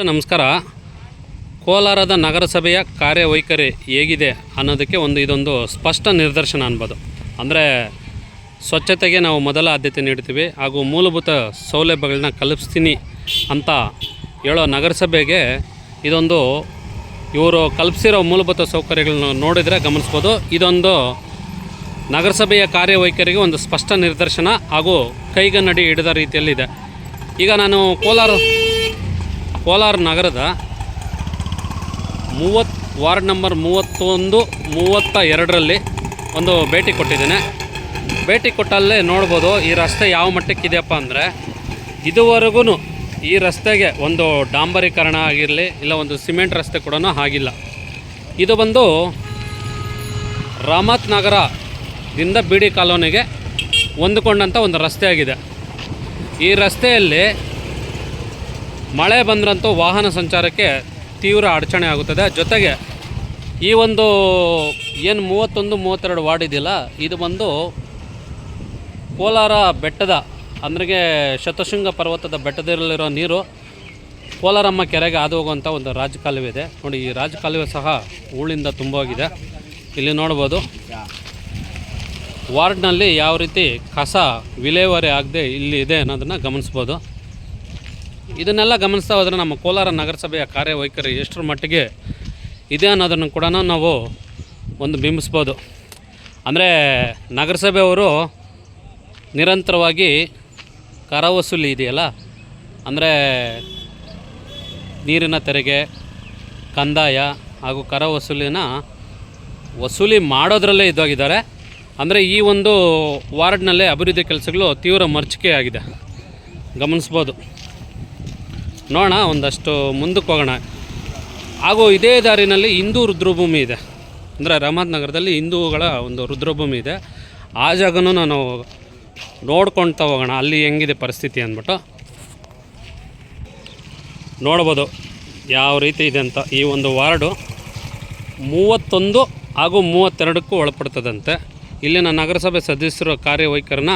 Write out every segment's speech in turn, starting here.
ನಮಸ್ಕಾರ. ಕೋಲಾರದ ನಗರಸಭೆಯ ಕಾರ್ಯವೈಖರಿ ಹೇಗಿದೆ ಅನ್ನೋದಕ್ಕೆ ಒಂದು ಇದೊಂದು ಸ್ಪಷ್ಟ ನಿದರ್ಶನ ಅನ್ಬೋದು. ಅಂದರೆ ಸ್ವಚ್ಛತೆಗೆ ನಾವು ಮೊದಲ ಆದ್ಯತೆ ನೀಡ್ತೀವಿ ಹಾಗೂ ಮೂಲಭೂತ ಸೌಲಭ್ಯಗಳನ್ನ ಕಲ್ಪಿಸ್ತೀನಿ ಅಂತ ಹೇಳೋ ನಗರಸಭೆಗೆ ಇದೊಂದು ಇವರು ಕಲ್ಪಿಸಿರೋ ಮೂಲಭೂತ ಸೌಕರ್ಯಗಳನ್ನ ನೋಡಿದರೆ ಗಮನಿಸ್ಬೋದು. ಇದೊಂದು ನಗರಸಭೆಯ ಕಾರ್ಯವೈಖರಿಗೆ ಒಂದು ಸ್ಪಷ್ಟ ನಿದರ್ಶನ ಹಾಗೂ ಕೈಗನ್ನಡಿ ಹಿಡಿದ ರೀತಿಯಲ್ಲಿದೆ. ಈಗ ನಾನು ಕೋಲಾರ ಕೋಲಾರ ನಗರದ ಮೂವತ್ತು ವಾರ್ಡ್ ನಂಬರ್ ಮೂವತ್ತೊಂದು, ಮೂವತ್ತ ಎರಡರಲ್ಲಿ ಒಂದು ಭೇಟಿ ಕೊಟ್ಟಿದ್ದೇನೆ. ಭೇಟಿ ಕೊಟ್ಟಲ್ಲೇ ನೋಡ್ಬೋದು ಈ ರಸ್ತೆ ಯಾವ ಮಟ್ಟಕ್ಕಿದೆಯಪ್ಪ ಅಂದರೆ ಇದುವರೆಗೂ ಈ ರಸ್ತೆಗೆ ಒಂದು ಡಾಂಬರೀಕರಣ ಆಗಿರಲಿ ಇಲ್ಲ ಒಂದು ಸಿಮೆಂಟ್ ರಸ್ತೆ ಕೂಡ ಆಗಿಲ್ಲ. ಇದು ಬಂದು ರಾಮತ್ ನಗರದಿಂದ ಬಿಡಿ ಕಾಲೋನಿಗೆ ಹೊಂದಿಕೊಂಡಂಥ ಒಂದು ರಸ್ತೆ ಆಗಿದೆ. ಈ ರಸ್ತೆಯಲ್ಲಿ ಮಳೆ ಬಂದ್ರಂತೂ ವಾಹನ ಸಂಚಾರಕ್ಕೆ ತೀವ್ರ ಅಡಚಣೆ ಆಗುತ್ತದೆ. ಜೊತೆಗೆ ಈ ಒಂದು ಏನು ಮೂವತ್ತೊಂದು, ಮೂವತ್ತೆರಡು ವಾರ್ಡ್ ಇದೆಯಲ್ಲ, ಇದು ಬಂದು ಕೋಲಾರ ಬೆಟ್ಟದ, ಅಂದ್ರಿಗೆ ಶತಶೃಂಗ ಪರ್ವತದ ಬೆಟ್ಟದಲ್ಲಿರೋ ನೀರು ಕೋಲಾರಮ್ಮ ಕೆರೆಗೆ ಹಾದು ಹೋಗುವಂಥ ಒಂದು ರಾಜಕಾಲುವೆ ಇದೆ. ನೋಡಿ, ಈ ರಾಜಕಾಲುವೆ ಸಹ ಹೂಳಿಂದ ತುಂಬೋಗಿದೆ. ಇಲ್ಲಿ ನೋಡ್ಬೋದು. ವಾರ್ಡ್ನಲ್ಲಿ ಯಾವ ರೀತಿ ಕಸ ವಿಲೇವಾರಿ ಆಗದೆ ಇಲ್ಲಿ ಇದೆ ಅನ್ನೋದನ್ನು ಗಮನಿಸ್ಬೋದು. ಇದನ್ನೆಲ್ಲ ಗಮನಿಸ್ತಾ ಹೋದರೆ ನಮ್ಮ ಕೋಲಾರ ನಗರಸಭೆಯ ಕಾರ್ಯವೈಖರಿ ಎಷ್ಟರ ಮಟ್ಟಿಗೆ ಇದೆ ಅನ್ನೋದನ್ನು ಕೂಡ ನಾವು ಒಂದು ಬಿಂಬಿಸ್ಬೋದು. ಅಂದರೆ ನಗರಸಭೆಯವರು ನಿರಂತರವಾಗಿ ಕರ ವಸೂಲಿ ಇದೆಯಲ್ಲ? ಅಂದರೆ ನೀರಿನ ತೆರಿಗೆ, ಕಂದಾಯ ಹಾಗೂ ಕರ ವಸೂಲಿನ ವಸೂಲಿ ಮಾಡೋದರಲ್ಲೇ ಇದ್ದೋಗಿದ್ದಾರೆ ಅಂದರೆ ಈ ಒಂದು ವಾರ್ಡ್ನಲ್ಲೇ ಅಭಿವೃದ್ಧಿ ಕೆಲಸಗಳು ತೀವ್ರ ಮರ್ಚಿಕೆಯಾಗಿದೆ. ಗಮನಿಸ್ಬೋದು. ನೋಡೋಣ, ಒಂದಷ್ಟು ಮುಂದಕ್ಕೆ ಹೋಗೋಣ. ಹಾಗೂ ಇದೇ ದಾರಿನಲ್ಲಿ ಹಿಂದೂ ರುದ್ರಭೂಮಿ ಇದೆ. ಅಂದರೆ ರಹಮತ್ ನಗರದಲ್ಲಿ ಹಿಂದೂಗಳ ಒಂದು ರುದ್ರಭೂಮಿ ಇದೆ. ಆ ಜಾಗನೂ ನಾನು ನೋಡ್ಕೊಳ್ತಾ ಹೋಗೋಣ, ಅಲ್ಲಿ ಹೆಂಗಿದೆ ಪರಿಸ್ಥಿತಿ ಅಂದ್ಬಿಟ್ಟು. ನೋಡ್ಬೋದು ಯಾವ ರೀತಿ ಇದೆ ಅಂತ ಈ ಒಂದು ವಾರ್ಡು. ಮೂವತ್ತೊಂದು ಹಾಗೂ ಮೂವತ್ತೆರಡಕ್ಕೂ ಒಳಪಡ್ತದಂತೆ. ಇಲ್ಲಿನ ನಗರಸಭೆ ಸದಸ್ಯರ ಕಾರ್ಯವೈಖರಿನ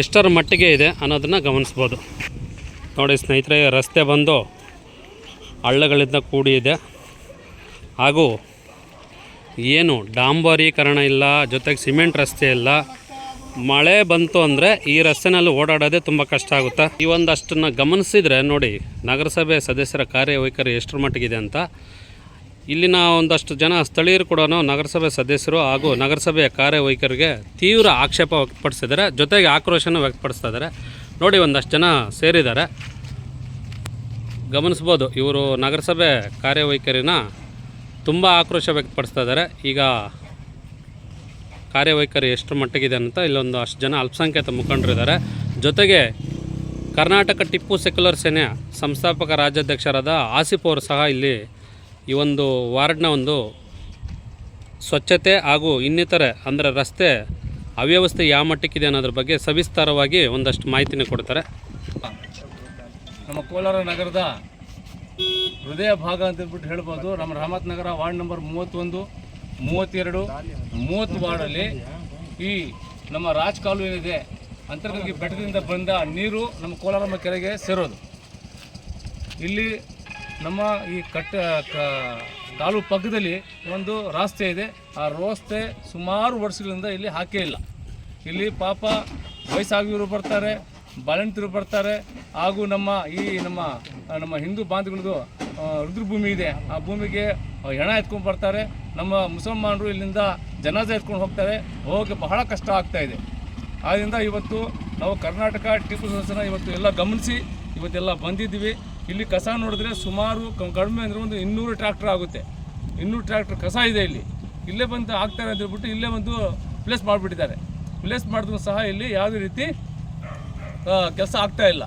ಎಷ್ಟರ ಮಟ್ಟಿಗೆ ಇದೆ ಅನ್ನೋದನ್ನು ಗಮನಿಸ್ಬೋದು. ನೋಡಿ ಸ್ನೇಹಿತರೆ, ರಸ್ತೆ ಬಂದು ಹಳ್ಳಗಳಿಂದ ಕೂಡಿದೆ. ಹಾಗೂ ಏನು ಡಾಂಬರೀಕರಣ ಇಲ್ಲ, ಜೊತೆಗೆ ಸಿಮೆಂಟ್ ರಸ್ತೆ ಇಲ್ಲ. ಮಳೆ ಬಂತು ಅಂದರೆ ಈ ರಸ್ತೆನಲ್ಲಿ ಓಡಾಡೋದೇ ತುಂಬ ಕಷ್ಟ ಆಗುತ್ತೆ. ಈ ಒಂದಷ್ಟನ್ನು ಗಮನಿಸಿದರೆ ನೋಡಿ, ನಗರಸಭೆ ಸದಸ್ಯರ ಕಾರ್ಯವೈಖರಿ ಎಷ್ಟರ ಮಟ್ಟಿಗಿದೆ ಅಂತ. ಇಲ್ಲಿನ ಒಂದಷ್ಟು ಜನ ಸ್ಥಳೀಯರು ಕೂಡ ನಗರಸಭೆ ಸದಸ್ಯರು ಹಾಗೂ ನಗರಸಭೆಯ ಕಾರ್ಯವೈಖರಿಗೆ ತೀವ್ರ ಆಕ್ಷೇಪ ವ್ಯಕ್ತಪಡಿಸಿದ್ದಾರೆ. ಜೊತೆಗೆ ಆಕ್ರೋಶನ ವ್ಯಕ್ತಪಡಿಸ್ತಾ ಇದ್ದಾರೆ. ನೋಡಿ ಒಂದಷ್ಟು ಜನ ಸೇರಿದ್ದಾರೆ. ಗಮನಿಸ್ಬೋದು, ಇವರು ನಗರಸಭೆ ಕಾರ್ಯವೈಖರಿನ ತುಂಬ ಆಕ್ರೋಶ ವ್ಯಕ್ತಪಡಿಸ್ತಾ ಇದ್ದಾರೆ. ಈಗ ಕಾರ್ಯವೈಖರಿ ಎಷ್ಟು ಮಟ್ಟಿಗಿದೆ ಅಂತ ಇಲ್ಲೊಂದು ಅಷ್ಟು ಜನ ಅಲ್ಪಸಂಖ್ಯಾತ ಮುಖಂಡರಿದ್ದಾರೆ ಜೊತೆಗೆ ಕರ್ನಾಟಕ ಟಿಪ್ಪು ಸೆಕ್ಯುಲರ್ ಸೇನೆಯ ಸಂಸ್ಥಾಪಕ ರಾಜ್ಯಾಧ್ಯಕ್ಷರಾದ ಆಸಿಫ್ ಅವರು ಸಹ ಇಲ್ಲಿ ಈ ಒಂದು ವಾರ್ಡ್ನ ಒಂದು ಸ್ವಚ್ಛತೆ ಹಾಗೂ ಇನ್ನಿತರೆ, ಅಂದರೆ ರಸ್ತೆ ಅವ್ಯವಸ್ಥೆ ಯಾವ ಮಟ್ಟಕ್ಕಿದೆ ಅನ್ನೋದ್ರ ಬಗ್ಗೆ ಸವಿಸ್ತಾರವಾಗಿ ಒಂದಷ್ಟು ಮಾಹಿತಿನ ಕೊಡ್ತಾರೆ. ನಮ್ಮ ಕೋಲಾರ ನಗರದ ಹೃದಯ ಭಾಗ ಅಂತ ಹೇಳ್ಬಿಟ್ಟು ಹೇಳ್ಬೋದು. ನಮ್ಮ ರಹಮತ್ ನಗರ ವಾರ್ಡ್ ನಂಬರ್ ಮೂವತ್ತೊಂದು, ಮೂವತ್ತೆರಡು, ಮೂವತ್ತು ವಾರ್ಡಲ್ಲಿ ಈ ನಮ್ಮ ರಾಜ್ ಏನಿದೆ ಅಂತರ್ಗಂಗೆ ಬೆಟ್ಟದಿಂದ ಬಂದ ನೀರು ನಮ್ಮ ಕೋಲಾರಮ್ಮ ಕೆರೆಗೆ ಸೇರೋದು. ಇಲ್ಲಿ ನಮ್ಮ ಈ ಕಟ್ಟ ಕಾಲು ಪಕ್ಕದಲ್ಲಿ ಒಂದು ರಸ್ತೆ ಇದೆ. ಆ ರಸ್ತೆ ಸುಮಾರು ವರ್ಷಗಳಿಂದ ಇಲ್ಲಿ ಹಾಕೇ ಇಲ್ಲ. ಇಲ್ಲಿ ಪಾಪ ವಯಸ್ಸಾಗಿರು ಬರ್ತಾರೆ ಬಾಲಂತಿರು ಬರ್ತಾರೆ, ಹಾಗೂ ನಮ್ಮ ಈ ನಮ್ಮ ನಮ್ಮ ಹಿಂದೂ ಬಾಂಧವಗಳದು ರುದ್ರಭೂಮಿ ಇದೆ. ಆ ಭೂಮಿಗೆ ಹೆಣ ಎತ್ಕೊಂಡು ಬರ್ತಾರೆ. ನಮ್ಮ ಮುಸಲ್ಮಾನರು ಇಲ್ಲಿಂದ ಜನಾಜ ಎತ್ಕೊಂಡು ಹೋಗ್ತಾರೆ. ಹೋಗೋಕ್ಕೆ ಬಹಳ ಕಷ್ಟ ಆಗ್ತಾ ಇದೆ. ಆದ್ದರಿಂದ ಇವತ್ತು ನಾವು ಕರ್ನಾಟಕ ಟಿಪ್ಪು ಸದಸ್ಯನ ಇವತ್ತು ಎಲ್ಲ ಗಮನಿಸಿ, ಇವತ್ತೆಲ್ಲ ಬಂದಿದ್ದೀವಿ. ಇಲ್ಲಿ ಕಸ ನೋಡಿದ್ರೆ ಸುಮಾರು ಕಡಿಮೆ ಅಂದರೆ ಒಂದು ಇನ್ನೂರು ಟ್ರ್ಯಾಕ್ಟರ್ ಆಗುತ್ತೆ. ಇನ್ನೂರು ಟ್ರ್ಯಾಕ್ಟರ್ ಕಸ ಇದೆ ಇಲ್ಲಿ. ಇಲ್ಲೇ ಬಂದು ಆಗ್ತಾರೆ ಅಂತ ಹೇಳ್ಬಿಟ್ಟು ಇಲ್ಲೇ ಬಂದು ಪ್ಲೇಸ್ ಮಾಡಿಬಿಟ್ಟಿದ್ದಾರೆ. ಪ್ಲೇಸ್ ಮಾಡಿದ್ರು ಸಹ ಇಲ್ಲಿ ಯಾವುದೇ ರೀತಿ ಕೆಲಸ ಆಗ್ತಾ ಇಲ್ಲ.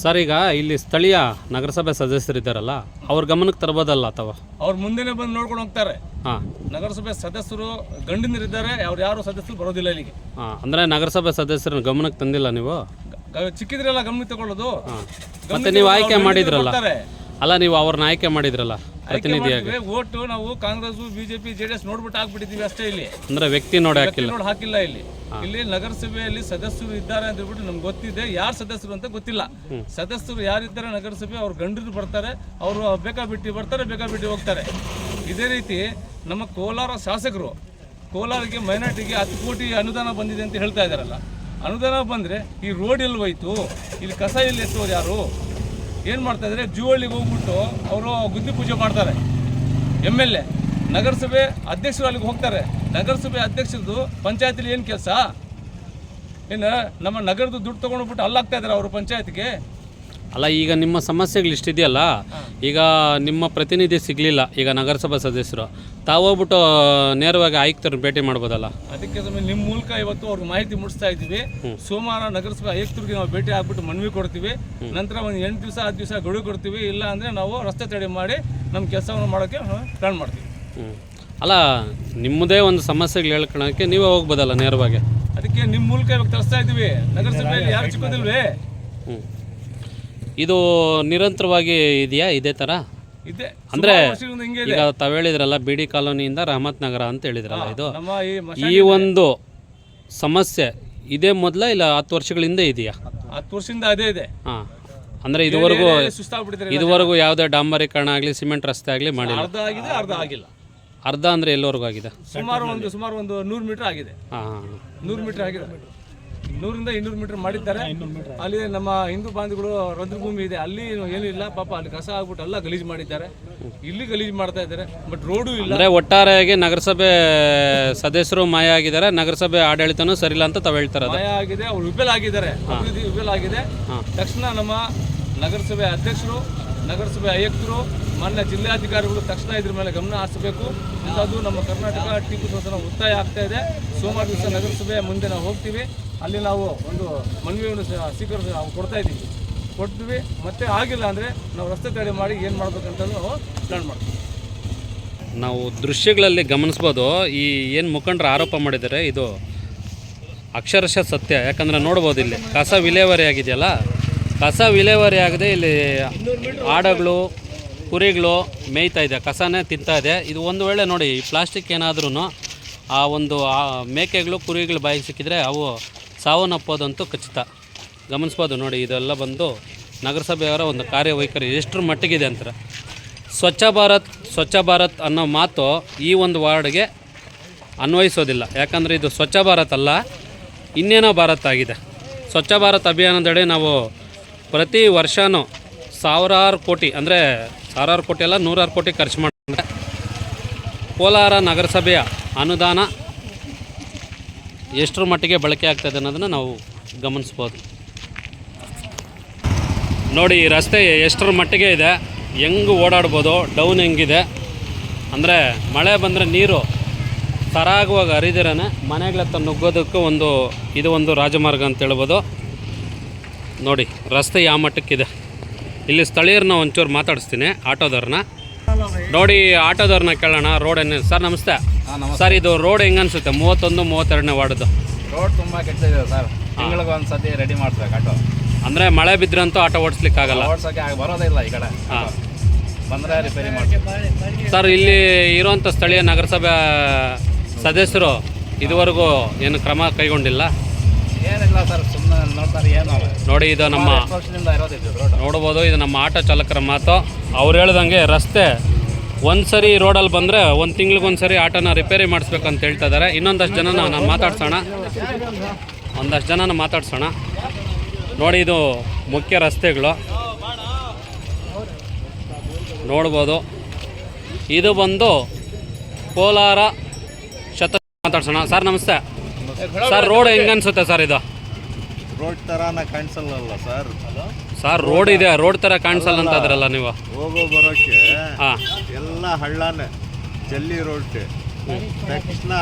ಸರ್ ಈಗ ಇಲ್ಲಿ ಸ್ಥಳೀಯ ನಗರಸಭೆ ಸದಸ್ಯರಿದ್ದಾರಲ್ಲ ಅವ್ರ ಗಮನಕ್ಕೆ ತರಬೋದಲ್ಲ ಅಥವಾ? ಅವ್ರು ಮುಂದೆನೇ ಬಂದು ನೋಡ್ಕೊಂಡು ಹೋಗ್ತಾರೆ. ಹಾಂ. ನಗರಸಭೆ ಸದಸ್ಯರು ಗಂಡಿನರಿದ್ದಾರೆ ಅವ್ರು ಯಾರು ಸದಸ್ಯರು ಬರೋದಿಲ್ಲ ಇಲ್ಲಿಗೆ. ಹಾಂ ಅಂದರೆ ನಗರಸಭೆ ಸದಸ್ಯರನ್ನ ಗಮನಕ್ಕೆ ತಂದಿಲ್ಲ ನೀವು? ಚಿಕ್ಕಿದ್ರೆಲ್ಲ ಗಮನ ತಗೊಳ್ಳೋದು. ಮತ್ತೆ ನೀವು ಆಯ್ಕೆ ಮಾಡಿದ್ರಲ್ಲ. ಅಲ್ಲ ನೀವು ಅವ್ರನ್ನ ಆಯ್ಕೆ ಮಾಡಿದ್ರಲ್ಲ ಪ್ರತಿನಿಧಿಯಾಗಿ? ಓಟು ನಾವು ಕಾಂಗ್ರೆಸ್ ಬಿಜೆಪಿ ಜೆಡಿಎಸ್ ನೋಡ್ಬಿಟ್ಟು ಹಾಕ್ಬಿಟ್ಟಿದೀವಿ ಅಷ್ಟೇ ಇಲ್ಲಿ. ಅಂದ್ರೆ ವ್ಯಕ್ತಿ ನೋಡಿ ಹಾಕಿಲ್ಲ? ನೋಡಿ ಹಾಕಿಲ್ಲ ಇಲ್ಲಿ. ಇಲ್ಲಿ ನಗರಸಭೆಯಲ್ಲಿ ಸದಸ್ಯರು ಇದ್ದಾರೆ ಅಂತ ಹೇಳ್ಬಿಟ್ಟು ನಮ್ಗೆ ಗೊತ್ತಿದೆ. ಯಾರು ಸದಸ್ಯರು ಅಂತ ಗೊತ್ತಿಲ್ಲ. ಸದಸ್ಯರು ಯಾರಿದ್ದಾರೆ ನಗರಸಭೆ ಅವ್ರ ಗಂಡರು ಬರ್ತಾರೆ ಅವರು ಬೇಕಾಬಿಟ್ಟಿ ಬರ್ತಾರೆ ಬೇಕಾ ಬಿಟ್ಟಿ ಹೋಗ್ತಾರೆ. ಇದೇ ರೀತಿ ನಮ್ಮ ಕೋಲಾರ ಶಾಸಕರು ಕೋಲಾರಿಗೆ ಮೈನಾರಿಟಿಗೆ ಹತ್ತು ಕೋಟಿ ಅನುದಾನ ಬಂದಿದೆ ಅಂತ ಹೇಳ್ತಾ ಇದ್ದಾರಲ್ಲ. ಅನುದಾನ ಬಂದರೆ ಈ ರೋಡ್ ಎಲ್ಲಿ ಹೋಯ್ತು? ಇಲ್ಲಿ ಕಸ ಎಲ್ಲಿ ಎತ್ತೋರು ಯಾರು? ಏನು ಮಾಡ್ತಾ ಇದ್ದಾರೆ ಜುವಳ್ಳಿಗೆ ಹೋಗ್ಬಿಟ್ಟು ಅವರು ಗುದ್ದಿ ಪೂಜೆ ಮಾಡ್ತಾರೆ. ಎಂ ಎಲ್ ಎ, ನಗರಸಭೆ ಅಧ್ಯಕ್ಷರು ಅಲ್ಲಿಗೆ ಹೋಗ್ತಾರೆ. ನಗರಸಭೆ ಅಧ್ಯಕ್ಷರದು ಪಂಚಾಯತಿಲಿ ಏನು ಕೆಲಸ? ಏನು, ನಮ್ಮ ನಗರದ ದುಡ್ಡು ತೊಗೊಂಡೋಗ್ಬಿಟ್ಟು ಅಲ್ಲಾಗ್ತಾ ಇದ್ದಾರೆ ಅವರು ಪಂಚಾಯತ್ಗೆ? ಅಲ್ಲ ಈಗ ನಿಮ್ಮ ಸಮಸ್ಯೆಗಳು ಇಷ್ಟಿದೆಯಲ್ಲ ಈಗ ನಿಮ್ಮ ಪ್ರತಿನಿಧಿ ಸಿಗಲಿಲ್ಲ ಈಗ ನಗರಸಭಾ ಸದಸ್ಯರು. ತಾವು ಹೋಗ್ಬಿಟ್ಟು ನೇರವಾಗಿ ಆಯುಕ್ತರನ್ನ ಭೇಟಿ ಮಾಡ್ಬೋದಲ್ಲ? ಅದಕ್ಕೆ ನಿಮ್ಮ ಮೂಲಕ ಇವತ್ತು ಅವ್ರಿಗೆ ಮಾಹಿತಿ ಮುಟ್ಟಿಸ್ತಾ ಇದ್ದೀವಿ. ಸೋಮವಾರ ನಗರಸಭಾ ಆಯುಕ್ತರಿಗೆ ನಾವು ಭೇಟಿ ಆಗ್ಬಿಟ್ಟು ಮನವಿ ಕೊಡ್ತೀವಿ. ನಂತರ ಒಂದು ಎಂಟು ದಿವಸ ಹತ್ತು ದಿವಸ ಗಡುವು ಕೊಡ್ತೀವಿ. ಇಲ್ಲ ಅಂದರೆ ನಾವು ರಸ್ತೆ ತಡೆ ಮಾಡಿ ನಮ್ಮ ಕೆಲಸವನ್ನು ಮಾಡೋಕ್ಕೆ ಪ್ಲಾನ್ ಮಾಡ್ತೀವಿ. ಅಲ್ಲ ನಿಮ್ಮದೇ ಒಂದು ಸಮಸ್ಯೆಗಳು ಹೇಳ್ಕೊಳಕ್ಕೆ ನೀವೇ ಹೋಗ್ಬೋದಲ್ಲ ನೇರವಾಗಿ? ಅದಕ್ಕೆ ನಿಮ್ಮ ಮೂಲಕ ಇವಾಗ ತರಿಸ್ತಾ ಇದ್ದೀವಿ. ನಗರಸಭೆಯಲ್ಲಿ ಯಾರು ಚಿಕ್ಕೋದಿಲ್ವೇ? ಹ್ಞೂ ಇದು ನಿರಂತರವಾಗಿ ಇದೆಯಾ? ಇದೇ ಥರ ಇದೆ. ಅಂದ್ರೆ ಈಗ ತಾವು ಹೇಳಿದ್ರಲ್ಲ ಬಿಡಿ ಕಾಲೋನಿಯಿಂದ ರಹಮತ್ ನಗರ ಅಂತ ಹೇಳಿದ್ರಲ್ಲ ಇದು. ಈ ಒಂದು ಸಮಸ್ಯೆ ಇದೇ ಮೊದಲ ಇಲ್ಲ ಹತ್ತು ವರ್ಷಗಳಿಂದ ಇದೆಯಾ? ಹತ್ತು ವರ್ಷದಿಂದ ಅದೇ ಇದೆ. ಹಾಂ ಅಂದ್ರೆ ಇದುವರೆಗೂ ಇದುವರೆಗೂ ಯಾವುದೇ ಡಾಂಬರೀಕರಣ ಆಗಲಿ ಸಿಮೆಂಟ್ ರಸ್ತೆ ಆಗಲಿ ಮಾಡಿಲ್ಲ. ಅರ್ಧ ಆಗಿದೆ ಅರ್ಧ ಆಗಿಲ್ಲ. ಅರ್ಧ ಅಂದ್ರೆ ಎಲ್ಲವರೆಗೂ ಆಗಿದೆ? ಸುಮಾರು ಒಂದು ಸುಮಾರು ಒಂದು ನೂರು ಮೀಟರ್ ಆಗಿದೆ. ಹಾಂ. ನೂರು ಮೀಟರ್ ಆಗಿದೆ. ನೂರಿಂದ ಇನ್ನೂರು ಮೀಟರ್ ಮಾಡಿದ್ದಾರೆ. ಅಲ್ಲಿ ನಮ್ಮ ಹಿಂದೂ ಬಾಂಧವರು ರಂಧ್ರಭೂಮಿ ಇದೆ. ಅಲ್ಲಿ ಏನಿಲ್ಲ ಇಲ್ಲ. ಪಾಪ ಅಲ್ಲಿ ಕಸ ಆಗ್ಬಿಟ್ಟು ಎಲ್ಲ ಗಲೀಜು ಮಾಡಿದ್ದಾರೆ. ಇಲ್ಲಿ ಗಲೀಜು ಮಾಡ್ತಾ ಇದ್ದಾರೆ. ಬಟ್ ರೋಡು ಇಲ್ಲ. ಅಂದರೆ ಒಟ್ಟಾರೆಯಾಗಿ ನಗರಸಭೆ ಸದಸ್ಯರು ಮಾಯ ಆಗಿದ್ದಾರೆ. ನಗರಸಭೆ ಆಡಳಿತನೂ ಸರಿಯಿಲ್ಲ ಅಂತ ತಾವು ಹೇಳ್ತಾರೆ ಮಾಯ ಆಗಿದೆ. ಅವ್ರು ವಿಫಲ ಆಗಿದ್ದಾರೆ. ಅಭಿವೃದ್ಧಿ ವಿಫಲ ಆಗಿದೆ. ತಕ್ಷಣ ನಮ್ಮ ನಗರಸಭೆ ಅಧ್ಯಕ್ಷರು ನಗರಸಭೆ ಆಯುಕ್ತರು, ಮಾನ್ಯ ಜಿಲ್ಲಾಧಿಕಾರಿಗಳು ತಕ್ಷಣ ಇದ್ರ ಮೇಲೆ ಗಮನ ಹರಿಸಬೇಕು. ಇಂಥದ್ದು ನಮ್ಮ ಕರ್ನಾಟಕ ಟಿಪ್ಪು ಸುಲ್ತಾನ ಒತ್ತಾಯ ಆಗ್ತಾ ಇದೆ. ಸೋಮವಾರ ದಿವಸ ನಗರಸಭೆ ಮುಂದೆ ನಾವು ಹೋಗ್ತೀವಿ. ಅಲ್ಲಿ ನಾವು ಒಂದು ಮನವಿಯನ್ನು ಸ್ವೀಕರಿಸಿ ಕೊಡ್ತಾ ಇದ್ದೀವಿ. ಕೊಡ್ತೀವಿ. ಮತ್ತೆ ಆಗಿಲ್ಲ ಅಂದರೆ ನಾವು ರಸ್ತೆ ತಡೆ ಮಾಡಿ ಏನು ಮಾಡ್ಬೇಕಂತ ನಾವು ಮಾಡ್ತೀವಿ. ನಾವು ದೃಶ್ಯಗಳಲ್ಲಿ ಗಮನಿಸ್ಬೋದು. ಈ ಏನು ಮುಖಂಡರು ಆರೋಪ ಮಾಡಿದರೆ ಇದು ಅಕ್ಷರಶಃ ಸತ್ಯ. ಯಾಕಂದರೆ ನೋಡ್ಬೋದು ಇಲ್ಲಿ. ಕಸ ವಿಲೇವಾರಿ ಆಗಿದೆಯಲ್ಲ? ಕಸ ವಿಲೇವಾರಿ ಆಗದೆ ಇಲ್ಲಿ ಆಡಗಳು, ಕುರಿಗಳು ಮೇಯ್ತಾ ಇದೆ. ಕಸನೇ ತಿಂತಾ ಇದೆ. ಇದು ಒಂದು ವೇಳೆ ನೋಡಿ, ಈ ಪ್ಲಾಸ್ಟಿಕ್ ಏನಾದ್ರೂ ಆ ಒಂದು, ಆ ಮೇಕೆಗಳು, ಕುರಿಗಳು ಬಾಯಿಗೆ ಸಿಕ್ಕಿದ್ರೆ ಅವು ಸಾವನ್ನಪ್ಪೋದಂತೂ ಖಚಿತ. ಗಮನಿಸ್ಬೋದು ನೋಡಿ, ಇದೆಲ್ಲ ಬಂದು ನಗರಸಭೆಯವರ ಒಂದು ಕಾರ್ಯವೈಖರಿ. ಎಷ್ಟರ ಮಟ್ಟಿಗಿದೆ ಅಂತಾರೆ. ಸ್ವಚ್ಛ ಭಾರತ್ ಸ್ವಚ್ಛ ಭಾರತ್ ಅನ್ನೋ ಮಾತು ಈ ಒಂದು ವಾರ್ಡ್ಗೆ ಅನ್ವಯಿಸೋದಿಲ್ಲ. ಯಾಕಂದರೆ ಇದು ಸ್ವಚ್ಛ ಭಾರತ್ ಅಲ್ಲ, ಇನ್ನೇನೋ ಭಾರತ್ ಆಗಿದೆ. ಸ್ವಚ್ಛ ಭಾರತ್ ಅಭಿಯಾನದಡಿ ನಾವು ಪ್ರತಿ ವರ್ಷವೂ ಸಾವಿರಾರು ಕೋಟಿ, ಅಂದರೆ ಸಾವಿರಾರು ಕೋಟಿ ಅಲ್ಲ, ನೂರಾರು ಕೋಟಿ ಖರ್ಚು ಮಾಡ್ತಾರೆ. ಕೋಲಾರ ನಗರಸಭೆಯ ಅನುದಾನ ಎಷ್ಟರ ಮಟ್ಟಿಗೆ ಬಳಕೆ ಆಗ್ತದೆ ಅನ್ನೋದನ್ನು ನಾವು ಗಮನಿಸ್ಬೋದು. ನೋಡಿ, ಈ ರಸ್ತೆ ಎಷ್ಟರ ಮಟ್ಟಿಗೆ ಇದೆ, ಹೆಂಗೆ ಓಡಾಡ್ಬೋದು ಡೌನ್ ಹೆಂಗಿದೆ, ಅಂದರೆ ಮಳೆ ಬಂದರೆ ನೀರು ಸರಾಗವಾಗಿ ಹರಿದಿರೇ ಮನೆಗಳತ್ತ ನುಗ್ಗೋದಕ್ಕೂ ಒಂದು ಇದು ಒಂದು ರಾಜಮಾರ್ಗ ಅಂತ ಹೇಳ್ಬೋದು. ನೋಡಿ ರಸ್ತೆ ಯಾವ ಮಟ್ಟಕ್ಕಿದೆ? ಇಲ್ಲಿ ಸ್ಥಳೀಯರನ್ನ ಒಂಚೂರು ಮಾತಾಡಿಸ್ತೀನಿ ಆಟೋದವ್ರನ್ನ. ನೋಡಿ ಆಟೋದವ್ರನ್ನ ಕೇಳೋಣ ರೋಡ್ ಏನೇ ಸರ್ ನಮಸ್ತೆ. ಸರ್ ಇದು ರೋಡ್ ಹೆಂಗೆ ಅನಿಸುತ್ತೆ? ಮೂವತ್ತೊಂದು ಮೂವತ್ತೆರಡನೇ ವಾರ್ಡ್ದು. ರೋಡ್ ತುಂಬಾ ಕೆಟ್ಟಿದೆ ಸರ್. ತಿಂಗಳಿಗೆ ಒಂದು ಸತಿ ರೆಡಿ ಮಾಡ್ಬೇಕು ಆಟೋ. ಅಂದರೆ ಮಳೆ ಬಿದ್ರಂತೂ ಆಟೋ ಓಡಿಸ್ಲಿಕ್ಕಾಗಲ್ಲ? ಆಗಲ್ಲ ಆಗ ಬರೋದೇ ಇಲ್ಲ ಈ ಕಡೆ. ಹಾಂ. ಬಂದರೆ ರಿಪೇರಿ ಸರ್ ಇಲ್ಲಿ ಇರುವಂಥ ಸ್ಥಳೀಯ ನಗರಸಭೆ ಸದಸ್ಯರು ಇದುವರೆಗೂ ಏನು ಕ್ರಮ ಕೈಗೊಂಡಿಲ್ಲ? ಏನಿಲ್ಲ ಸರ್ ಸುಮ್ಮನೆ ನೋಡ್ತಾರೆ ಏನು ನೋಡಿ ಇದು ನಮ್ಮ ಎಷ್ಟು ವರ್ಷದಿಂದ ಇರೋದಿದ್ದು ರೋಡ್. ನೋಡ್ಬೋದು ಇದು ನಮ್ಮ ಆಟೋ ಚಾಲಕರ ಮಾತು. ಅವ್ರು ಹೇಳ್ದಂಗೆ ರಸ್ತೆ ಒಂದು ಸರಿ ರೋಡಲ್ಲಿ ಬಂದರೆ ಒಂದು ತಿಂಗ್ಳಿಗೆ ಸರಿ ಆಟೋನ ರಿಪೇರಿ ಮಾಡಿಸ್ಬೇಕಂತ ಹೇಳ್ತಾ ಇದ್ದಾರೆ. ಇನ್ನೊಂದಷ್ಟು ಜನನ ನಾನು ಮಾತಾಡ್ಸೋಣ. ಒಂದಷ್ಟು ಜನನ ಮಾತಾಡ್ಸೋಣ. ನೋಡಿ ಇದು ಮುಖ್ಯ ರಸ್ತೆಗಳು. ನೋಡ್ಬೋದು. ಇದು ಬಂದು ಕೋಲಾರ ಶತ ಮಾತಾಡ್ಸೋಣ. ಸರ್ ನಮಸ್ತೆ. ಸರ್ ರೋಡ್ ಹೆಂಗ ಅನ್ಸುತ್ತೆ ಸರ್ ಇದು? ರೋಡ್ ತರ ಕಾಣಿಸಲ್ಲ ಸರ್. ಸರ್ ರೋಡ್ ಇದೆ ರೋಡ್ ಥರ ಕಾಣಿಸಲ್ಲ ಅಂತ ಅದ್ರಲ್ಲ ನೀವು. ಹೋಗೋ ಬರೋಕೆ ಹಾಂ. ಎಲ್ಲ ಹಳ್ಳನೇ ಜಲ್ಲಿ ರೋಡ್ ತಕ್ಷಣ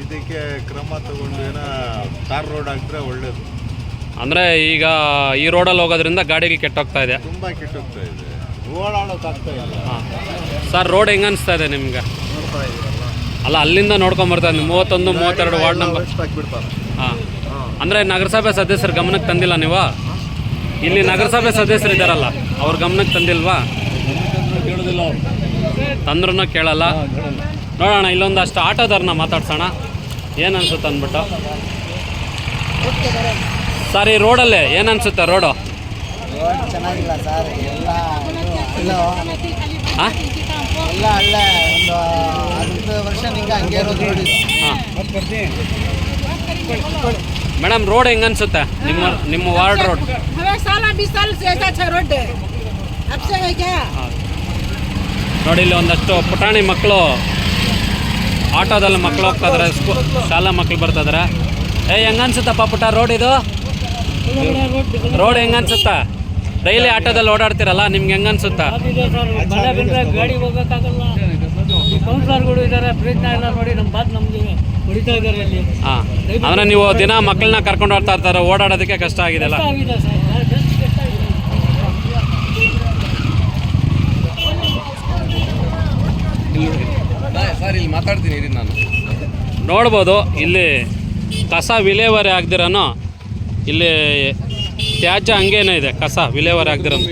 ಇದಕ್ಕೆ ಕ್ರಮ ತಗೊಂಡು ಕಾರ್ ತಾರ್ ರೋಡ್ ಹಾಕಿದ್ರೆ ಒಳ್ಳೇದು. ಅಂದರೆ ಈಗ ಈ ರೋಡಲ್ಲಿ ಹೋಗೋದ್ರಿಂದ ಗಾಡಿಗೆ ಕೆಟ್ಟೋಗ್ತಾ ಇದೆ. ತುಂಬ ಕೆಟ್ಟೋಗ್ತಾ ಇದೆ. ಓಡಾಡೋಕ್ಕಾಗ್ತಾ ಇಲ್ಲ. ಹಾಂ. ಸರ್ ರೋಡ್ ಹೆಂಗೆ ಅನಿಸ್ತಾ ಇದೆ ನಿಮ್ಗೆ? ನೋಡ್ತಾ ಇದ್ದೀರಲ್ಲ ಅಲ್ಲ ಅಲ್ಲಿಂದ ನೋಡ್ಕೊಂಬರ್ತಾ ಇದ್ದೀನಿ ಮೂವತ್ತೊಂದು ಮೂವತ್ತೆರಡು ವಾರ್ಡ್ ನಂಬರ್ ಹಾಕ್ಬಿಡ್ತಾರೆ ಹಾಂ. ಅಂದರೆ ನಗರಸಭೆ ಸದಸ್ಯರ ಗಮನಕ್ಕೆ ತಂದಿಲ್ಲ ನೀವು? ಇಲ್ಲಿ ನಗರಸಭೆ ಸದಸ್ಯರು ಇದ್ದಾರಲ್ಲ ಅವ್ರ ಗಮನಕ್ಕೆ ತಂದಿಲ್ವಾ? ತಂದ್ರೂ ಕೇಳಲ್ಲ. ನೋಡೋಣ ಇಲ್ಲೊಂದಷ್ಟು ಆಟೋದವ್ರನ್ನ ಮಾತಾಡ್ಸೋಣ. ಏನು ಅನ್ಸುತ್ತೆ ಅಂದ್ಬಿಟ್ಟು? ಸರ್ ಈ ರೋಡಲ್ಲೇ ಏನು ಅನ್ಸುತ್ತೆ ರೋಡು? ರೋಡ್ ಚೆನ್ನಾಗಿಲ್ಲ ಸರ್ ಎಲ್ಲ ಇದು ಹಾಂ? ಅಲ್ಲ ಅಲ್ಲ ಒಂದು ಹತ್ತು ವರ್ಷ ನಿಂಗೆ ಹಂಗೆ ಇರೋದು ಮೇಡಮ್ ರೋಡ್ ಹೆಂಗ ಅನ್ಸುತ್ತೆ? ನಿಮ್ಮ ನಿಮ್ಮ ವಾರ್ಡ್ ರೋಡ್ ನೋಡಿ ಇಲ್ಲಿ ಒಂದಷ್ಟು ಪುಟಾಣಿ ಮಕ್ಕಳು ಆಟೋದಲ್ಲಿ ಮಕ್ಕಳು ಹೋಗ್ತಾ ಸ್ಕೂಲ್ ಶಾಲಾ ಮಕ್ಳು ಬರ್ತಾ ಏ ಹೆಂಗ ಅನ್ಸುತ್ತಪ್ಪ ಪುಟ ರೋಡ್ ಇದು? ರೋಡ್ ಹೆಂಗ ಅನ್ಸುತ್ತಾ? ಡೈಲಿ ಆಟೋದಲ್ಲಿ ಓಡಾಡ್ತಿರಲ್ಲ ನಿಮ್ಗೆ ಹೆಂಗ ಅನ್ಸುತ್ತಾ? ಮಳೆ ಬಂದರೆ ಗಾಡಿ ಹೋಗೋಕ್ಕಾಗಲ್ಲ. ಈ ಕೌನ್ಸಿಲರ್ಗಳು ಇದ್ದಾರೆ ಪ್ರಯತ್ನ ಎಲ್ಲ ನೋಡಿ ನಮ್ಮ ಬಾತ್ ನಮಗೆ ಹೊಡಿತಾ ಇದ್ದಾರೆ ಇಲ್ಲಿ ಹಾಂ. ಅಂದರೆ ನೀವು ದಿನ ಮಕ್ಕಳನ್ನ ಕರ್ಕೊಂಡು ಹೋಗ್ತಾ ಇರ್ತಾರೆ ಓಡಾಡೋದಕ್ಕೆ ಕಷ್ಟ ಆಗಿದೆ ಸರ್ ಬೆಸ್ಟ್ ಕಷ್ಟ ಆಗಿದೆ ಸರ್ ಇಲ್ಲಿ ಮಾತಾಡ್ತೀನಿ ಇರಿ ನಾನು. ನೋಡ್ಬೋದು ಇಲ್ಲಿ ಕಸ ವಿಲೇವಾರಿ ಆಗ್ದಿರೋನು ಇಲ್ಲಿ ತ್ಯಾಜ್ಯ ಹಂಗೇನೇ ಇದೆ ಕಸ ವಿಲೇವಾರಿ ಆಗ್ದಿರೋದು.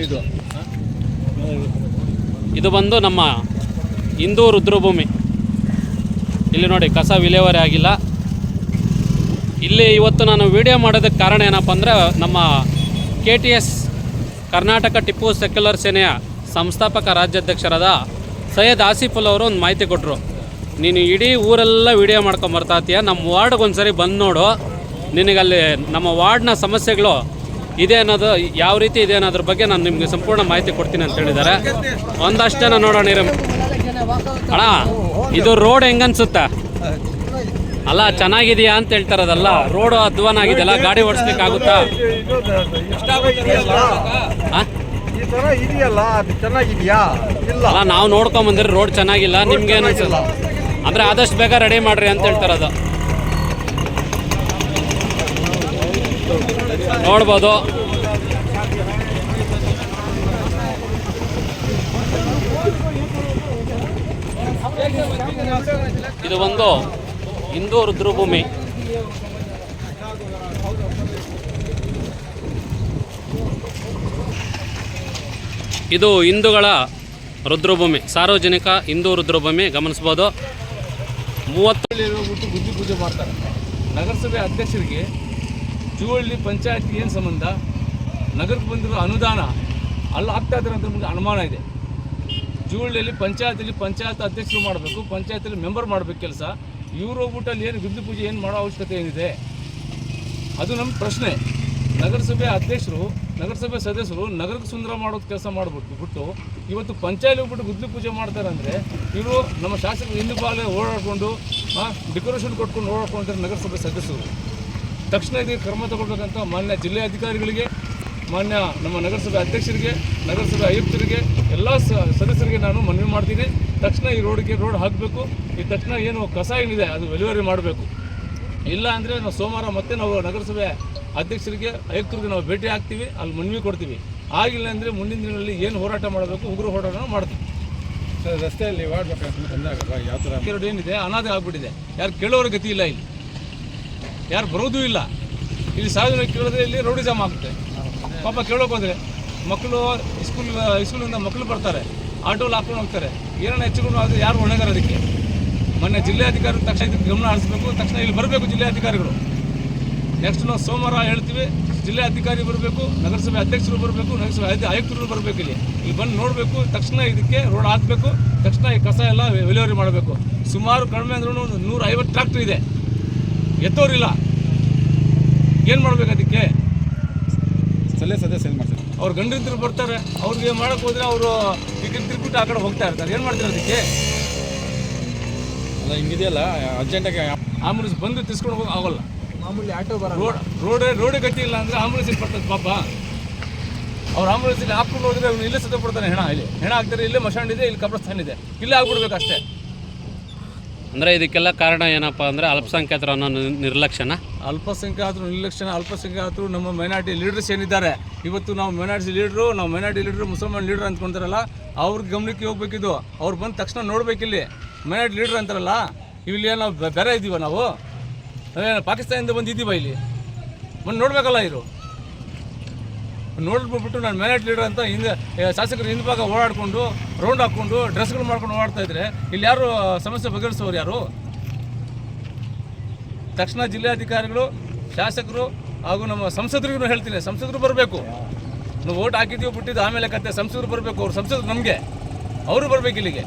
ಇದು ಬಂದು ನಮ್ಮ ಹಿಂದೂ ರುದ್ರಭೂಮಿ. ಇಲ್ಲಿ ನೋಡಿ ಕಸ ವಿಲೇವಾರಿ ಆಗಿಲ್ಲ. ಇಲ್ಲಿ ಇವತ್ತು ನಾನು ವಿಡಿಯೋ ಮಾಡೋದಕ್ಕೆ ಕಾರಣ ಏನಪ್ಪ ಅಂದರೆ ನಮ್ಮ K T S Karnataka Tipu secular ಸೇನೆಯ ಸಂಸ್ಥಾಪಕ ರಾಜ್ಯಾಧ್ಯಕ್ಷರಾದ ಸೈಯದ್ ಆಸಿಫುಲ್ ಅವರು ಒಂದು ಮಾಹಿತಿ ಕೊಟ್ಟರು ನೀನು ಇಡೀ ಊರೆಲ್ಲ ವಿಡಿಯೋ ಮಾಡ್ಕೊಂಡು ಬರ್ತಾ ಇರ್ತೀಯ ನಮ್ಮ ವಾರ್ಡ್ಗೆ ಒಂದ್ಸರಿ ಬಂದು ನೋಡು. ನಿನಗಲ್ಲಿ ನಮ್ಮ ವಾರ್ಡ್ನ ಸಮಸ್ಯೆಗಳು ಇದೆ ಅನ್ನೋದು ಯಾವ ರೀತಿ ಇದೆ ಅನ್ನೋದ್ರ ಬಗ್ಗೆ ನಾನು ನಿಮಗೆ ಸಂಪೂರ್ಣ ಮಾಹಿತಿ ಕೊಡ್ತೀನಿ ಅಂತ ಹೇಳಿದ್ದಾರೆ. ಒಂದಷ್ಟು ಜನ ನೋಡೋಣ. ಅಣ್ಣ ಇದು ರೋಡ್ ಹೆಂಗನ್ಸುತ್ತಾ? ಅಲ್ಲ ಚೆನ್ನಾಗಿದೆಯಾ ಅಂತ ಹೇಳ್ತಾರದಲ್ಲ ರೋಡ್ ಅಧ್ವಾನ ಆಗಿದೆಯಲ್ಲ ಗಾಡಿ ಓಡಿಸ್ಲಿಕ್ಕೆ ಆಗುತ್ತಾ ಅಲ್ಲ ನಾವು ನೋಡ್ಕೊಂಬಂದ್ರೆ ಬಂದಿರಿ ರೋಡ್ ಚೆನ್ನಾಗಿಲ್ಲ ನಿಮ್ಗೆ ಏನು ಅನ್ಸಲ್ಲ ಅಂದ್ರೆ ಆದಷ್ಟು ಬೇಗ ರೆಡಿ ಮಾಡ್ರಿ ಅಂತ ಹೇಳ್ತಾರದು. ನೋಡ್ಬೋದು. ಇದು ಒಂದು ಹಿಂದೂ ರುದ್ರಭೂಮಿ ಇದು ಹಿಂದೂಗಳ ರುದ್ರಭೂಮಿ, ಸಾರ್ವಜನಿಕ ಹಿಂದೂ ರುದ್ರಭೂಮಿ, ಗಮನಿಸ್ಬೋದು. ಮೂವತ್ತು ಪೂಜೆ ಮಾಡ್ತಾರೆ. ನಗರಸಭೆ ಅಧ್ಯಕ್ಷರಿಗೆ ಜೂವಳ್ಳಿ ಪಂಚಾಯತ್ ಏನು ಸಂಬಂಧ? ನಗರಕ್ಕೆ ಬಂದಿರೋ ಅನುದಾನ, ಅಲ್ಲಿ ಆಗ್ತಾ ಇದ್ದಾರೆ ಅಂತ ನಮಗೆ ಅನುಮಾನ ಇದೆ. ಜೂವಳ್ಳಿಯಲ್ಲಿ ಪಂಚಾಯತಲ್ಲಿ ಪಂಚಾಯತ್ ಅಧ್ಯಕ್ಷರು ಮಾಡಬೇಕು, ಪಂಚಾಯತಲ್ಲಿ ಮೆಂಬರ್ ಮಾಡಬೇಕು ಕೆಲಸ. ಇವ್ರು ಹೋಗ್ಬಿಟ್ಟು ಅಲ್ಲಿ ಏನು ಗುದ್ದು ಪೂಜೆ ಏನು ಮಾಡೋ ಅವಶ್ಯಕತೆ ಏನಿದೆ? ಅದು ನಮ್ಮ ಪ್ರಶ್ನೆ. ನಗರಸಭೆ ಅಧ್ಯಕ್ಷರು, ನಗರಸಭೆ ಸದಸ್ಯರು ನಗರಕ್ಕೆ ಸುಂದರ ಮಾಡೋದು ಕೆಲಸ ಮಾಡಬೇಕು ಬಿಟ್ಟು ಇವತ್ತು ಪಂಚಾಯತ್ ಹೋಗ್ಬಿಟ್ಟು ಗುದ್ಲಿ ಪೂಜೆ ಮಾಡ್ತಾರೆ ಅಂದರೆ ಇವರು ನಮ್ಮ ಶಾಸಕರು ಹಿಂದೂ ಬಾಲೆ ಓಡಾಡ್ಕೊಂಡು ಡೆಕೋರೇಷನ್ ಕೊಟ್ಕೊಂಡು ಓಡಾಡ್ಕೊಂತಾರೆ ನಗರಸಭೆ ಸದಸ್ಯರು. ತಕ್ಷಣ ಇದಕ್ಕೆ ಕ್ರಮ ತಗೊಳ್ಬೇಕಂತ ಮಾನ್ಯ ಜಿಲ್ಲೆ ಅಧಿಕಾರಿಗಳಿಗೆ ಮಾನ್ಯ ನಮ್ಮ ನಗರಸಭೆ ಅಧ್ಯಕ್ಷರಿಗೆ ನಗರಸಭೆ ಆಯುಕ್ತರಿಗೆ ಎಲ್ಲ ಸದಸ್ಯರಿಗೆ ನಾನು ಮನವಿ ಮಾಡ್ತೀನಿ. ತಕ್ಷಣ ಈ ರೋಡ್ಗೆ ರೋಡ್ ಹಾಕಬೇಕು. ಈ ತಕ್ಷಣ ಏನು ಕಸ ಏನಿದೆ ಅದು ಡೆಲಿವರಿ ಮಾಡಬೇಕು. ಇಲ್ಲ ಅಂದರೆ ನಾವು ಸೋಮವಾರ ಮತ್ತೆ ನಾವು ನಗರಸಭೆ ಅಧ್ಯಕ್ಷರಿಗೆ ಆಯುಕ್ತರಿಗೆ ನಾವು ಭೇಟಿ ಆಗ್ತೀವಿ ಅಲ್ಲಿ ಮನವಿ ಕೊಡ್ತೀವಿ. ಆಗಿಲ್ಲ ಅಂದರೆ ಮುಂದಿನ ದಿನಗಳಲ್ಲಿ ಏನು ಹೋರಾಟ ಮಾಡಬೇಕು ಉಗ್ರ ಹೋರಾಟ ಮಾಡ್ತೀವಿ. ರಸ್ತೆಯಲ್ಲಿ ಮಾಡಬೇಕಂತ ಬಂದಾಗ ಯಾವ ಥರ ಏನಿದೆ ಅನಾಥ ಆಗಿಬಿಟ್ಟಿದೆ. ಯಾರು ಕೇಳೋರ ಗತಿ ಇಲ್ಲ ಇಲ್ಲಿ. ಯಾರು ಬರೋದೂ ಇಲ್ಲ. ಇಲ್ಲಿ ಸಾರ್ವಜನಿಕ ಕೇಳಿದ್ರೆ ಇಲ್ಲಿ ರೌಡಿಸಮ್ ಆಗುತ್ತೆ. ಪಾಪ ಕೇಳೋಕೆ ಹೋದ್ರೆ ಮಕ್ಕಳು ಸ್ಕೂಲ್ ಸ್ಕೂಲಿಂದ ಮಕ್ಕಳು ಬರ್ತಾರೆ. ಆಟೋಲ್ಲಿ ಹಾಕ್ಕೊಂಡು ಹೋಗ್ತಾರೆ. ಏನೋ ಹೆಚ್ಚುಕೊಂಡು ಆದರೆ ಯಾರು ಹೊಣೆಗಾರ ಅದಕ್ಕೆ? ಮೊನ್ನೆ ಜಿಲ್ಲಾಧಿಕಾರಿ ತಕ್ಷಣ ಇದಕ್ಕೆ ಗಮನ ಹರಿಸಬೇಕು. ತಕ್ಷಣ ಇಲ್ಲಿ ಬರಬೇಕು ಜಿಲ್ಲಾಧಿಕಾರಿಗಳು ನೆಕ್ಸ್ಟ್ ನಾವು ಸೋಮವಾರ ಹೇಳ್ತೀವಿ ಜಿಲ್ಲಾಧಿಕಾರಿ ಬರಬೇಕು, ನಗರಸಭೆ ಅಧ್ಯಕ್ಷರು ಬರಬೇಕು, ನಗರಸಭೆ ಆಯುಕ್ತ- ಆಯುಕ್ತರು ಬರಬೇಕು ಇಲ್ಲಿ. ಇಲ್ಲಿ ಬಂದು ನೋಡಬೇಕು, ತಕ್ಷಣ ಇದಕ್ಕೆ ರೋಡ್ ಹಾಕಬೇಕು, ತಕ್ಷಣ ಈ ಕಸ ಎಲ್ಲ ವಿಲೇವಾರಿ ಮಾಡಬೇಕು. ಸುಮಾರು ಕಡಿಮೆ ಅಂದ್ರೂ ಒಂದು ನೂರ ಐವತ್ತು ಇದೆ. ಎತ್ತೋರಿಲ್ಲ. ಏನು ಮಾಡ್ಬೇಕು ಅದಕ್ಕೆ? ಸಲಹೆ ಸದಸ್ಯ ಏನು ಮಾಡ್ತಾರೆ ಅವ್ರು ಗಂಡಂತರು ಬರ್ತಾರೆ. ಅವ್ರಿಗೆ ಮಾಡಕ್ಕೆ ಹೋದ್ರೆ ಅವರು ಈಗ ತಿರ್ಬಿಟ್ಟು ಆ ಕಡೆ ಹೋಗ್ತಾ ಇರ್ತಾರೆ. ಏನು ಮಾಡ್ತಾರೆ ಅದಕ್ಕೆ? ಅಲ್ಲ ಹಿಂಗಿದೆಯಲ್ಲ ಅರ್ಜೆಂಟಾಗಿ ಆಂಬುಲೆನ್ಸ್ ಬಂದು ತಿಸ್ಕೊಂಡು ಹೋಗಿ ಆಗೋಲ್ಲ. ಮಾಮೂಲಿ ಆಟೋ ಬರ ರೋಡ್ ರೋಡೇ ರೋಡೇ ಗತಿ ಇಲ್ಲ ಅಂದರೆ ಆಂಬುಲೆನ್ಸ್ ಇಲ್ಲಿ ಬರ್ತದೆ ಪಾಪ? ಅವ್ರು ಆಂಬುಲೆನ್ಸ್ ಇಲ್ಲಿ ಹಾಕೊಂಡು ಹೋದ್ರೆ ಅವ್ನು ಇಲ್ಲೇ ಸತ್ತ ಬಿಡ್ತಾನೆ ಹೆಣ ಇಲ್ಲಿ. ಹೆಣ ಆಗ್ತಾರೆ ಇಲ್ಲೇ ಮಶಾಂಡ್ ಇದೆ ಇಲ್ಲಿ ಕಬ್ರಸ್ಥಾನ ಇದೆ. ಇಲ್ಲೇ ಆಗ್ಬಿಡ್ಬೇಕು ಅಷ್ಟೇ. ಅಂದರೆ ಇದಕ್ಕೆಲ್ಲ ಕಾರಣ ಏನಪ್ಪ ಅಂದರೆ ಅಲ್ಪಸಂಖ್ಯಾತರ ಅನ್ನೋ ನಿರ್- ನಿರ್ಲಕ್ಷ್ಯನ ಅಲ್ಪಸಂಖ್ಯಾತರು ನಿರ್ಲಕ್ಷ್ಯ ಅಲ್ಪಸಂಖ್ಯಾತರು ನಮ್ಮ ಮೈನಾರಿಟಿ ಲೀಡರ್ಸ್ ಏನಿದ್ದಾರೆ? ಇವತ್ತು ನಾವು ಮೈನಾರಿಟಿ ಲೀಡ್ರು ನಾವು ಮೈನಾರಿಟಿ ಲೀಡ್ರು ಮುಸಲ್ಮಾನ್ ಲೀಡರ್ ಅಂದ್ಕೊಂತಾರಲ್ಲ, ಅವ್ರ ಗಮನಕ್ಕೆ ಹೋಗ್ಬೇಕಿದು. ಅವ್ರು ಬಂದ ತಕ್ಷಣ ನೋಡ್ಬೇಕಿಲ್ಲಿ. ಮೈನಾರಿಟಿ ಲೀಡರ್ ಅಂತಾರಲ್ಲ ಇಲ್ಲಿ ಏನು ನಾವು ಬೇರೆ ಇದ್ದೀವ ನಾವು. ಪಾಕಿಸ್ತಾನದಿಂದ ಬಂದಿದ್ದೀವ ಇಲ್ಲಿ? ಬಂದು ನೋಡ್ಬೇಕಲ್ಲ ಇವರು. ನೋಡ್ಬಿಟ್ಟು ನಾನು ಮ್ಯಾನೇಜ್ ಲೀಡರ್ ಅಂತ ಹಿಂದೆ ಶಾಸಕರು ಹಿಂದೆ ಭಾಗ ಓಡಾಡ್ಕೊಂಡು ರೌಂಡ್ ಹಾಕ್ಕೊಂಡು, ಡ್ರೆಸ್ಗಳು ಮಾಡ್ಕೊಂಡು ಓಡಾಡ್ತಾ ಇದ್ರೆ ಇಲ್ಲಿ ಯಾರು ಸಮಸ್ಯೆ ಬಗೆಹರಿಸೋರು ಯಾರು? ತಕ್ಷಣ ಜಿಲ್ಲಾಧಿಕಾರಿಗಳು, ಶಾಸಕರು ಹಾಗೂ ನಮ್ಮ ಸಂಸದರಿಗೂ ಹೇಳ್ತೀನಿ, ಸಂಸದರು ಬರಬೇಕು. ನಾವು ಓಟ್ ಹಾಕಿದ್ದೀವಿ ಬಿಟ್ಟಿದ್ದು ಆಮೇಲೆ ಕತೆ, ಸಂಸದರು ಬರಬೇಕು, ಅವ್ರು ಸಂಸದರು ನಮಗೆ. ಅವರು ಬರಬೇಕು ಇಲ್ಲಿಗೆ.